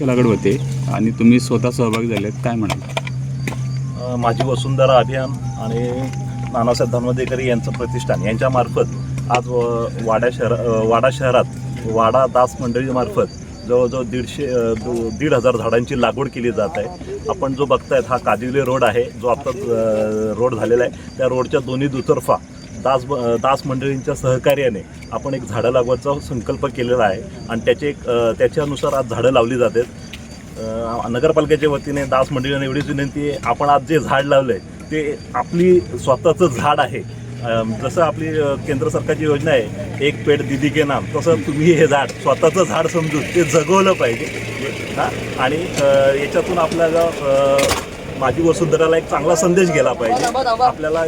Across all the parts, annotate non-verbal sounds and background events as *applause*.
लागड होते आणि तुम्ही स्वतः सहभागी झालेत काय म्हणाल? माझी वसुंधरा अभियान आणि नानासाहेब धर्मदेकरी यांचं प्रतिष्ठान यांच्यामार्फत आज व- वाडा शहरा वाडा शहरात वाडा दास मंडळीमार्फत जवळजवळ दीडशे दीड हजार झाडांची लागवड केली जात आहे. आपण जो बघतायत हा कादिवली रोड आहे जो आता रोड झालेला आहे. त्या रोडच्या दोन्ही दुतर्फा दास ब- दास मंडळींच्या सहकार्याने आपण एक झाडं लागवडचा संकल्प केलेला आहे. आणि त्याचे एक त्याच्यानुसार आज झाडं लावली जातात. नगरपालिकेच्या वतीने दास मंडळींना एवढीच विनंती आहे आपण आज जे झाड लावलं आहे ते आपली स्वतःचं झाड आहे. जसं आपली केंद्र सरकारची योजना आहे एक पेड दिदी के नाम तसं तुम्ही हे झाड स्वतःचं झाड समजून ते जगवलं पाहिजे. हां? आणि याच्यातून आपल्याला माझी वसुंधराला एक चांगला संदेश गेला पाहिजे. आपल्याला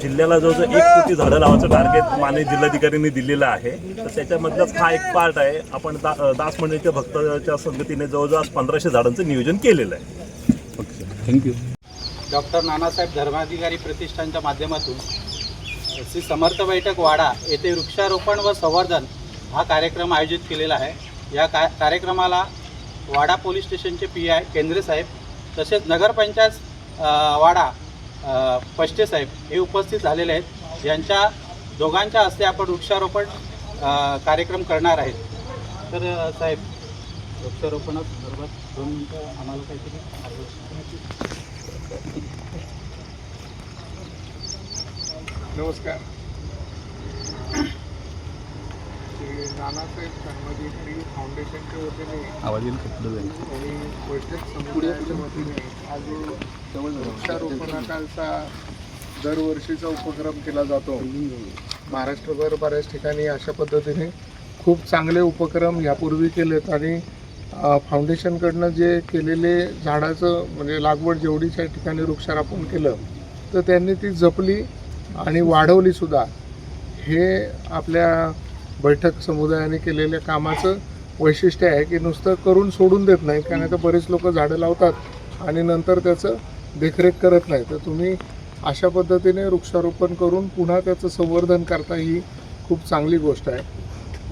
जिल्ह्याला जवळजवळ एक कोटी झाडं लावायचं टार्गेट माननीय जिल्हाधिकाऱ्यांनी दिलेलं आहे तर त्याच्यामधलाच हा एक पार्ट आहे. आपण दा दास मंडळीच्या भक्ताच्या संगतीने जवळजवळ आज पंधराशे झाडांचं नियोजन केलेलं आहे. Okay thank you doctor Nanasaheb Dharmadhikari प्रतिष्ठानच्या माध्यमातून श्री समर्थ बैठक वाडा येथे वृक्षारोपण व संवर्धन हा कार्यक्रम आयोजित केलेला आहे. या का कार्यक्रमाला वाडा पोलीस स्टेशनचे पी आय केंद्रे साहेब तसेच नगरपंचायत वाडा पष्टे साहेब हे उपस्थित झालेले आहेत. यांच्या दोघांच्या हस्ते आपण वृक्षारोपण कार्यक्रम करणार आहेत. तर साहेब वृक्षारोपणासंदर्भात दोन मिनटं आम्हाला काहीतरी मार्गदर्शन नमस्कार. श्री नानासाहेब धर्माधिकारी फाउंडेशनच्या वतीने आवाज येईल का? पुढे जाईल. आणि बैठक समुदायाच्या वतीने आज वृक्षारोपणाचा दरवर्षीचा उपक्रम केला जातो. महाराष्ट्रभर बऱ्याच ठिकाणी अशा पद्धतीने खूप चांगले उपक्रम यापूर्वी केलेत आणि अ, फाउंडेशनकडनं जे केलेले झाडाचं म्हणजे लागवड जेवढीच्या ठिकाणी वृक्षारोपण केलं तर त्यांनी ती जपली आणि वाढवली सुद्धा. हे आपल्या बैठक समुदायाने केलेल्या कामाचं वैशिष्ट्य आहे की नुसतं करून सोडून देत नाही कारण आता बरेच लोक झाडं लावतात आणि नंतर त्याचं देखरेख करत नाही तर तुम्ही अशा पद्धतीने वृक्षारोपण करून पुन्हा त्याचं संवर्धन करता ही खूप चांगली गोष्ट आहे.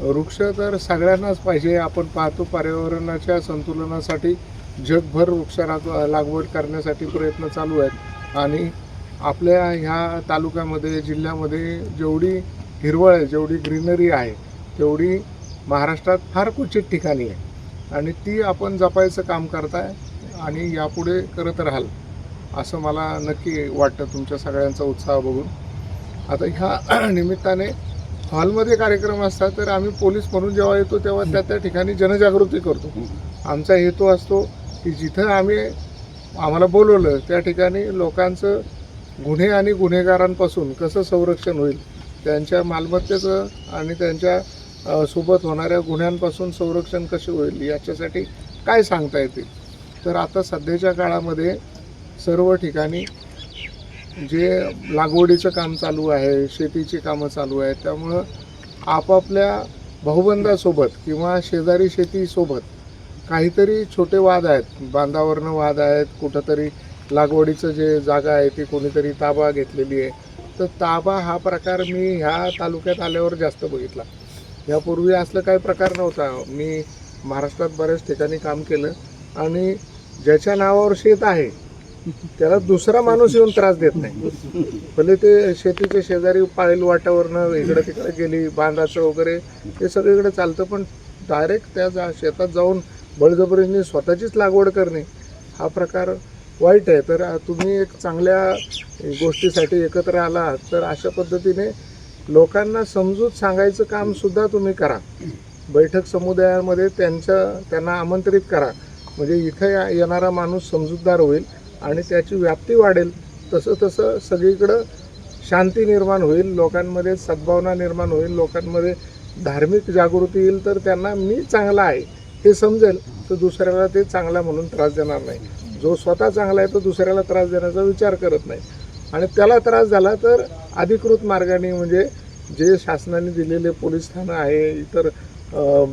वृक्ष तर सगळ्यांनाच पाहिजे आपण पाहतो पर्यावरणाच्या संतुलनासाठी जगभर वृक्ष लागवड करण्यासाठी प्रयत्न चालू आहेत. आणि आपल्या ह्या तालुक्यामध्ये जिल्ह्यामध्ये जेवढी हिरवळ आहे जेवढी ग्रीनरी आहे तेवढी महाराष्ट्रात फार क्वचित ठिकाणी आहे. आणि ती आपण जपायचं काम करताय आणि यापुढे करत राहाल असं मला नक्की वाटतं तुमच्या सगळ्यांचा उत्साह बघून. आता ह्या *clears throat* निमित्ताने हॉलमध्ये कार्यक्रम असतात तर आम्ही पोलीस म्हणून जेव्हा येतो तेव्हा त्या त्या ठिकाणी जनजागृती करतो. आमचा हेतू असतो की जिथं आम्ही आम्हाला बोलवलं त्या ठिकाणी लोकांचं गुन्हे आणि गुन्हेगारांपासून कसं संरक्षण होईल त्यांच्या मालमत्तेचं आणि त्यांच्यासोबत होणाऱ्या गुन्ह्यांपासून संरक्षण कसे होईल याच्यासाठी काय सांगता येतील तर आता सध्याच्या काळामध्ये सर्व ठिकाणी जे लागवडीचं काम चालू आहे शेतीची कामं चालू आहेत त्यामुळं आपापल्या भाऊबंदासोबत किंवा शेजारी शेतीसोबत काहीतरी छोटे वाद आहेत. बांधावरनं वाद आहेत कुठंतरी लागवडीचं जे जागा आहे ती कोणीतरी ताबा घेतलेली आहे. तर ताबा हा प्रकार मी ह्या तालुक्यात आल्यावर जास्त बघितला. यापूर्वी असलं काही प्रकार नव्हता. मी महाराष्ट्रात बऱ्याच ठिकाणी काम केलं आणि ज्याच्या नावावर शेत आहे त्याला दुसरा माणूस येऊन त्रास देत नाही. भले ते शेतीच्या शेजारी पाळील वाटावरनं इकडं तिकडे गेली बांधाचं वगैरे हे सगळीकडे चालतं पण डायरेक्ट त्या जा शेतात जाऊन बळजबरीने स्वतःचीच लागवड करणे हा प्रकार वाईट आहे. तर तुम्ही एक चांगल्या गोष्टीसाठी एकत्र आलात तर अशा पद्धतीने लोकांना समजूत सांगायचं कामसुद्धा तुम्ही करा. बैठक समुदायामध्ये त्यांच्या त्यांना आमंत्रित करा. म्हणजे इथं या- येणारा माणूस समजूतदार होईल आणि त्याची व्याप्ती वाढेल. तसं तसं सगळीकडं शांती निर्माण होईल लोकांमध्ये सद्भावना निर्माण होईल लोकांमध्ये धार्मिक जागृती येईल तर त्यांना मी चांगला आहे हे समजेल तर दुसऱ्याला ते चांगला म्हणून त्रास देणार नाही. जो स्वतः चांगला आहे तो दुसऱ्याला त्रास देण्याचा विचार करत नाही. आणि त्याला त्रास झाला तर अधिकृत मार्गाने म्हणजे जे शासनाने दिलेले पोलीस ठाणं आहे इतर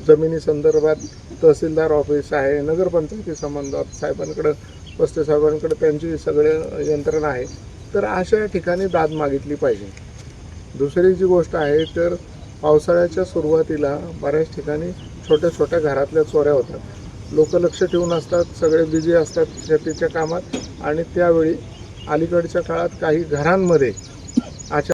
जमिनी संदर्भात तहसीलदार ऑफिस आहे नगरपंचायती संबंधात साहेबांकडं पस्ते साहेबांकडे त्यांची सगळे यंत्रणा आहे. तर अशा ठिकाणी दाद मागितली पाहिजे. दुसरी जी गोष्ट आहे तर पावसाळ्याच्या सुरुवातीला बऱ्याच ठिकाणी छोट्या छोट्या घरातल्या चोऱ्या होतात. लोक लक्ष ठेवून असतात सगळे बिझी असतात शेतीच्या कामात आणि त्यावेळी अलीकडच्या काळात काही घरांमध्ये